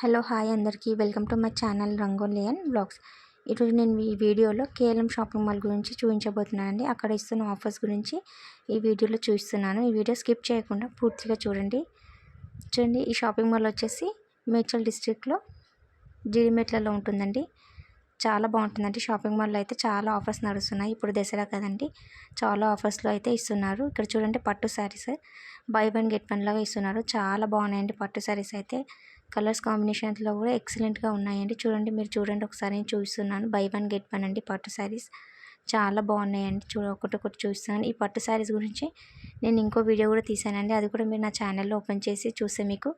Hello hi అందరికీ. Welcome to my channel Rangolian blogs ఈరోజు నేను ఈ వీడియోలో కేఎల్ఎం షాపింగ్ మాల్ గురించి చూపించబోతున్నానండి. అక్కడ ఇస్తున్న ఆఫర్స్ గురించి ఈ వీడియోలో చూపిస్తున్నాను. ఈ వీడియో స్కిప్ చేయకుండా పూర్తిగా చూడండి. చూడండి ఈ షాపింగ్ మాల్ వచ్చేసి మేడ్చల్ డిస్ట్రిక్ట్లో జీడిమెట్లలో ఉంటుందండి. చాలా బాగుంటుందండి. షాపింగ్ మాల్లో అయితే చాలా ఆఫర్స్ నడుస్తున్నాయి. ఇప్పుడు దసరా కదండి చాలా ఆఫర్స్లో అయితే ఇస్తున్నారు. ఇక్కడ చూడండి పట్టు saris buy one get one లాగా ఇస్తున్నారు. చాలా బాగున్నాయండి పట్టు శారీస్ అయితే. కలర్స్ కాంబినేషన్స్లో కూడా ఎక్సలెంట్గా ఉన్నాయండి. చూడండి మీరు చూడండి ఒకసారి నేను చూస్తున్నాను. బై వన్ గెట్ వన్ అండి పట్టు శారీస్. చాలా బాగున్నాయండి. చూ ఒకటి చూస్తున్నాను. ఈ పట్టు శారీస్ గురించి నేను ఇంకో వీడియో కూడా తీసానండి. అది కూడా మీరు నా ఛానల్లో ఓపెన్ చేసి చూస్తే మీకు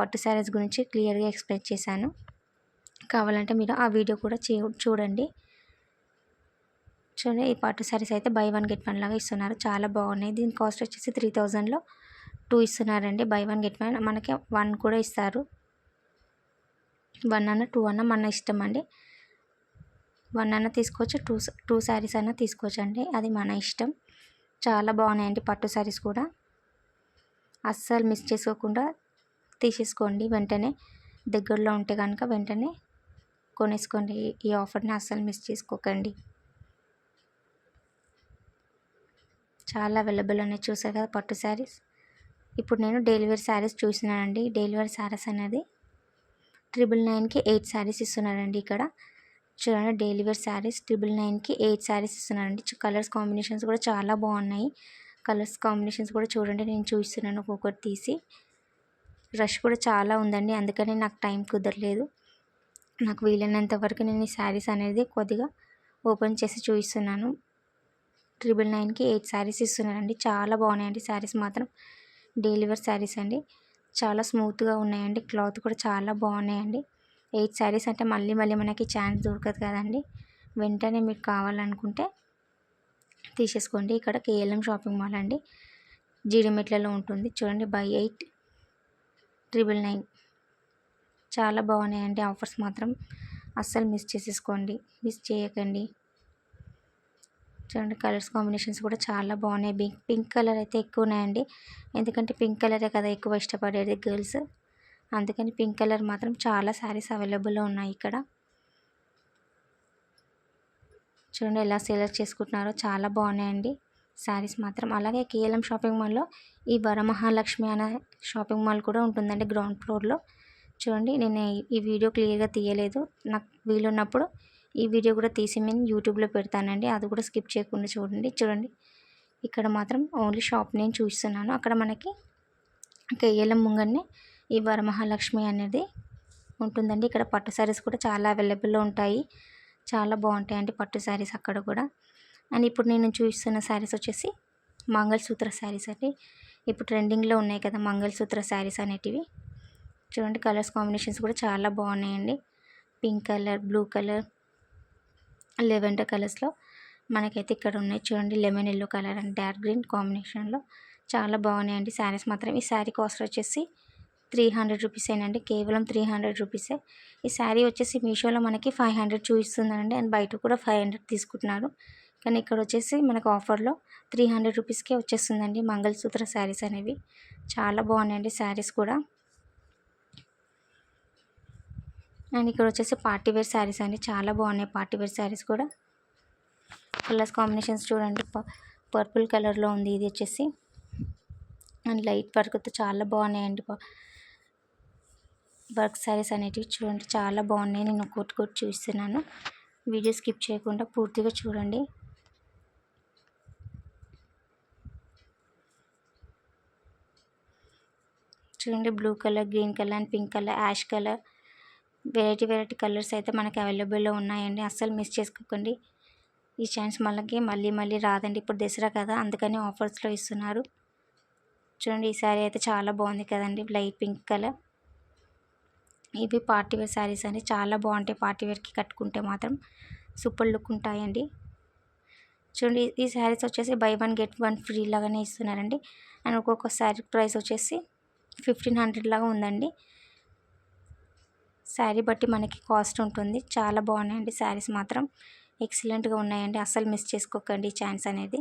పట్టు శారీస్ గురించి క్లియర్గా ఎక్స్ప్లెయిన్ చేశాను. కావాలంటే మీరు ఆ వీడియో కూడా చూడండి. చూడండి ఈ పట్టు శారీస్ అయితే బై వన్ గెట్ వన్ లాగా ఇస్తున్నారు. చాలా బాగున్నాయి. దీని కాస్ట్ వచ్చేసి త్రీ థౌజండ్లో టూ ఇస్తున్నారండి. Buy one get one. మనకి వన్ కూడా ఇస్తారు. వన్ అన్న టూ అన్న మన ఇష్టం అండి. వన్ అన్న తీసుకోవచ్చు టూ టూ శారీస్ అన్న తీసుకోవచ్చు అండి. అది మన ఇష్టం. చాలా బాగున్నాయండి పట్టు శారీస్ కూడా. అస్సలు మిస్ చేసుకోకుండా తీసేసుకోండి వెంటనే. దగ్గరలో ఉంటే కనుక వెంటనే కొనేసుకోండి. ఈ ఆఫర్ని అస్సలు మిస్ చేసుకోకండి. చాలా అవైలబుల్ ఉన్నాయి చూసారు కదా పట్టు శారీస్ ఇప్పుడు నేను డెలివరీ శారీస్ చూసినానండి. డెలివరీ శారీస్ అనేది ట్రిపుల్ నైన్కి ఎయిట్ శారీస్ ఇస్తున్నారండి ఇక్కడ. చూడండి డైలీ వేర్ శారీస్ ట్రిపుల్ నైన్కి ఎయిట్ శారీస్ ఇస్తున్నారండి. కలర్స్ కాంబినేషన్స్ కూడా చాలా బాగున్నాయి. కలర్స్ కాంబినేషన్స్ కూడా చూడండి నేను చూస్తున్నాను ఒక్కొక్కటి తీసి. రష్ కూడా చాలా ఉందండి అందుకని నాకు టైం కుదరలేదు. నాకు వీలైనంత వరకు నేను ఈ శారీస్ అనేది కొద్దిగా ఓపెన్ చేసి చూపిస్తున్నాను. ట్రిపుల్ నైన్కి ఎయిట్ శారీస్ ఇస్తున్నారండి. చాలా బాగున్నాయండి శారీస్ మాత్రం. డైలీ వేర్ శారీస్ అండి. చాలా స్మూత్గా ఉన్నాయండి. క్లాత్ కూడా చాలా బాగున్నాయండి. ఎయిట్ శారీస్ అంటే మళ్ళీ మళ్ళీ మనకి ఛాన్స్ దొరకదు కదండి. వెంటనే మీకు కావాలనుకుంటే తీసేసుకోండి. ఇక్కడ కేఎల్ఎం షాపింగ్ మాల్ అండి. జీడిమెట్లలో ఉంటుంది. చూడండి బై ఎయిట్ ట్రిపుల్ నైన్. చాలా బాగున్నాయండి. ఆఫర్స్ మాత్రం అస్సలు మిస్ చేసేసుకోండి. మిస్ చేయకండి. చూడండి కలర్స్ కాంబినేషన్స్ కూడా చాలా బాగున్నాయి. పింక్ పింక్ కలర్ అయితే ఎక్కువ ఉన్నాయండి ఎందుకంటే పింక్ కలరే కదా ఎక్కువ ఇష్టపడేది గర్ల్స్. అందుకని పింక్ కలర్ మాత్రం చాలా శారీస్ అవైలబుల్లో ఉన్నాయి ఇక్కడ. చూడండి ఎలా సెలెక్ట్ చేసుకుంటున్నారో చాలా బాగున్నాయండి శారీస్ మాత్రం. అలాగే కేఎల్ఎం షాపింగ్ మాల్లో ఈ వరమహాలక్ష్మి అనే షాపింగ్ మాల్ కూడా ఉంటుందండి గ్రౌండ్ ఫ్లోర్లో. చూడండి నేను ఈ వీడియో క్లియర్గా తీయలేదు. నాకు వీలున్నప్పుడు ఈ వీడియో కూడా తీసి నేను యూట్యూబ్లో పెడతానండి. అది కూడా స్కిప్ చేయకుండా చూడండి. చూడండి. ఇక్కడ మాత్రం ఓన్లీ షాప్ నేను చూస్తున్నాను. అక్కడ మనకి కేఎల్ఎం ముంగన్నే ఈ వరమహాలక్ష్మి అనేది ఉంటుందండి. ఇక్కడ పట్టు శారీస్ కూడా చాలా అవైలబుల్లో ఉంటాయి. చాలా బాగుంటాయండి పట్టు శారీస్ అక్కడ కూడా. అండ్ ఇప్పుడు నేను చూస్తున్న శారీస్ వచ్చేసి మంగళసూత్ర శారీస్ అండి. ఇప్పుడు ట్రెండింగ్లో ఉన్నాయి కదా మంగళసూత్ర శారీస్ అనేటివి. చూడండి కలర్స్ కాంబినేషన్స్ కూడా చాలా బాగున్నాయండి. Pink colour blue colour lavender కలర్స్లో మనకైతే ఇక్కడ ఉన్నాయి చూడండి. Lemon yellow colour and dark green కాంబినేషన్లో చాలా బాగున్నాయండి శారీస్ మాత్రం. ఈ శారీ కాస్ట్ వచ్చేసి త్రీ హండ్రెడ్ రూపీసేనండి. కేవలం త్రీ హండ్రెడ్ రూపీసే. ఈ శారీ వచ్చేసి మీషోలో మనకి ఫైవ్ హండ్రెడ్ చూపిస్తుందండి అండ్ బయట కూడా ఫైవ్ హండ్రెడ్ తీసుకుంటున్నారు. కానీ ఇక్కడ వచ్చేసి మనకు ఆఫర్లో త్రీ హండ్రెడ్ రూపీస్కే వచ్చేస్తుందండి మంగళసూత్ర శారీస్ అనేవి. చాలా బాగున్నాయండి శారీస్ కూడా. అండ్ ఇక్కడ వచ్చేసి పార్టీ వేర్ శారీస్ అండి. చాలా బాగున్నాయి పార్టీ వేర్ శారీస్ కూడా. కలర్స్ కాంబినేషన్స్ చూడండి. పర్పుల్ కలర్లో ఉంది ఇది వచ్చేసి. అండ్ లైట్ వర్క్తో చాలా బాగున్నాయండి వర్క్ శారీస్ అనేటివి చూడండి. చాలా బాగున్నాయి. నేను ఒకటి కొట్టి చూస్తున్నాను. వీడియో స్కిప్ చేయకుండా పూర్తిగా చూడండి. చూడండి. Blue colour green colour and pink colour ash colour. Variety variety colours అయితే మనకి అవైలబుల్లో ఉన్నాయండి. అస్సలు మిస్ చేసుకోకండి. ఈ ఛాన్స్ మనకి మళ్ళీ మళ్ళీ రాదండి ఇప్పుడు దసరా కదా అందుకని ఆఫర్స్లో ఇస్తున్నారు. చూడండి ఈ శారీ అయితే చాలా బాగుంది కదండి లైట్ పింక్ కలర్. ఇవి పార్టీవేర్ శారీస్ అండి. చాలా బాగుంటాయి పార్టీ వేర్కి కట్టుకుంటే మాత్రం. సూపర్ లుక్ ఉంటాయండి. చూడండి ఈ శారీస్ వచ్చేసి buy one get one free లాగానే ఇస్తున్నారండి. అండ్ ఒక్కొక్క శారీ ప్రైస్ వచ్చేసి ఫిఫ్టీన్ హండ్రెడ్ లాగా ఉందండి. శారీ బట్టి మనకి కాస్ట్ ఉంటుంది. చాలా బాగున్నాయండి శారీస్ మాత్రం. ఎక్సలెంట్గా ఉన్నాయండి. అస్సలు మిస్ చేసుకోకండి ఛాన్స్ అనేది.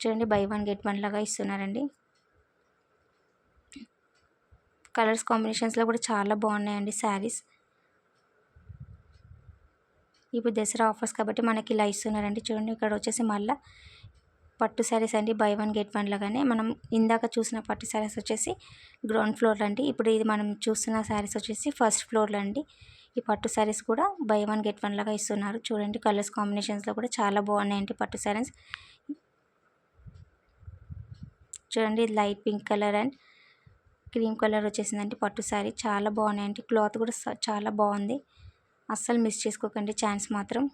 చూడండి బై వన్ గెట్ వన్ లాగా ఇస్తున్నారండి. కలర్స్ కాంబినేషన్స్లో కూడా చాలా బాగున్నాయండి శారీస్. ఇప్పుడు దసరా ఆఫర్స్ కాబట్టి మనకి ఇలా ఇస్తున్నారండి. చూడండి ఇక్కడ వచ్చేసి మళ్ళీ పట్టు శారీస్ అండి బై వన్ గెట్ వన్ లాగానే. మనం ఇందాక చూసిన పట్టు శారీస్ వచ్చేసి గ్రౌండ్ ఫ్లోర్ అండి. ఇప్పుడు ఇది మనం చూస్తున్న శారీస్ వచ్చేసి ఫస్ట్ ఫ్లోర్లో అండి. ఈ పట్టు శారీస్ కూడా బై వన్ గెట్ వన్ లాగా ఇస్తున్నారు. చూడండి కలర్స్ కాంబినేషన్స్లో కూడా చాలా బాగున్నాయండి పట్టు శారీస్. చూడండి light pink colour and cream colour వచ్చేసిందండి పట్టు శారీ. చాలా బాగున్నాయండి. క్లాత్ కూడా చాలా బాగుంది. అస్సలు మిస్ చేసుకోకండి. ఛాన్స్ మాత్రం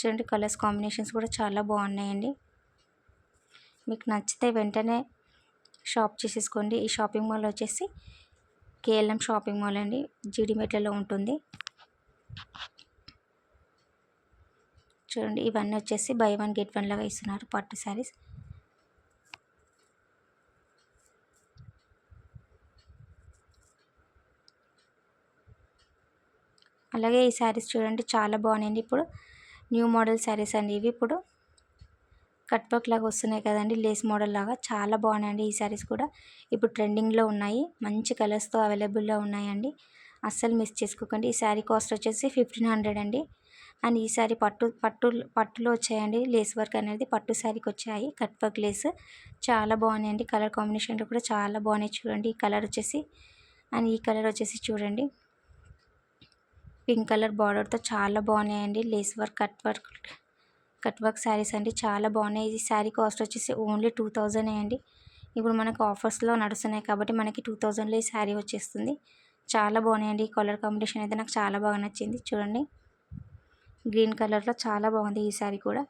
చూడండి కలర్స్ కాంబినేషన్స్ కూడా చాలా బాగున్నాయండి. మీకు నచ్చితే వెంటనే షాప్ చేసేసుకోండి. ఈ షాపింగ్ మాల్ వచ్చేసి కేఎల్ఎం షాపింగ్ మాల్ అండి. జీడిమెట్లలో ఉంటుంది. చూడండి ఇవన్నీ వచ్చేసి బై వన్ గెట్ వన్ లాగా ఇస్తున్నారు పట్టు శారీస్. అలాగే ఈ శారీస్ చూడండి చాలా బాగున్నాయండి. ఇప్పుడు న్యూ మోడల్ శారీస్ అండి ఇవి ఇప్పుడు. కట్ వర్క్ లాగా వస్తున్నాయి కదండి లేస్ మోడల్ లాగా. చాలా బాగున్నాయండి ఈ శారీస్ కూడా. ఇప్పుడు ట్రెండింగ్లో ఉన్నాయి. మంచి కలర్స్తో అవైలబుల్లో ఉన్నాయండి. అస్సలు మిస్ చేసుకోకండి. ఈ శారీ కాస్ట్ వచ్చేసి ఫిఫ్టీన్ హండ్రెడ్ అండి. అండ్ ఈ శారీ పట్టు పట్టు పట్టులో వచ్చాయండి. లేస్ వర్క్ అనేది పట్టు శారీకి వచ్చాయి. Cut work lace. చాలా బాగున్నాయండి. కలర్ కాంబినేషన్లో కూడా చాలా బాగున్నాయి చూడండి. ఈ కలర్ వచ్చేసి అండ్ ఈ కలర్ వచ్చేసి చూడండి. పింక్ కలర్ బార్డర్తో చాలా బాగున్నాయండి. Lace work cut work cut work saris అండి. చాలా బాగున్నాయి. ఇది శారీ కాస్ట్ వచ్చేసి ఓన్లీ టూ థౌజండ్ అండి. ఇప్పుడు మనకు ఆఫర్స్లో నడుస్తున్నాయి కాబట్టి మనకి టూ థౌజండ్లో ఈ శారీ వచ్చేస్తుంది. చాలా బాగున్నాయండి. ఈ కలర్ కాంబినేషన్ అయితే నాకు చాలా బాగా నచ్చింది. చూడండి. గ్రీన్ కలర్లో చాలా బాగుంది ఈ శారీ కూడా.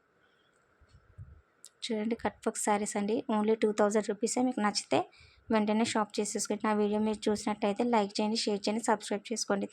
చూడండి కట్ వర్క్ శారీస్ అండి. ఓన్లీ టూ థౌజండ్ రూపీసే మీకు నచ్చితే వెంటనే షాప్ చేసేసుకోండి నా వీడియో మీరు చూసినట్టయితే లైక్ చేయండి షేర్ చేయండి సబ్స్క్రైబ్ చేసుకోండి.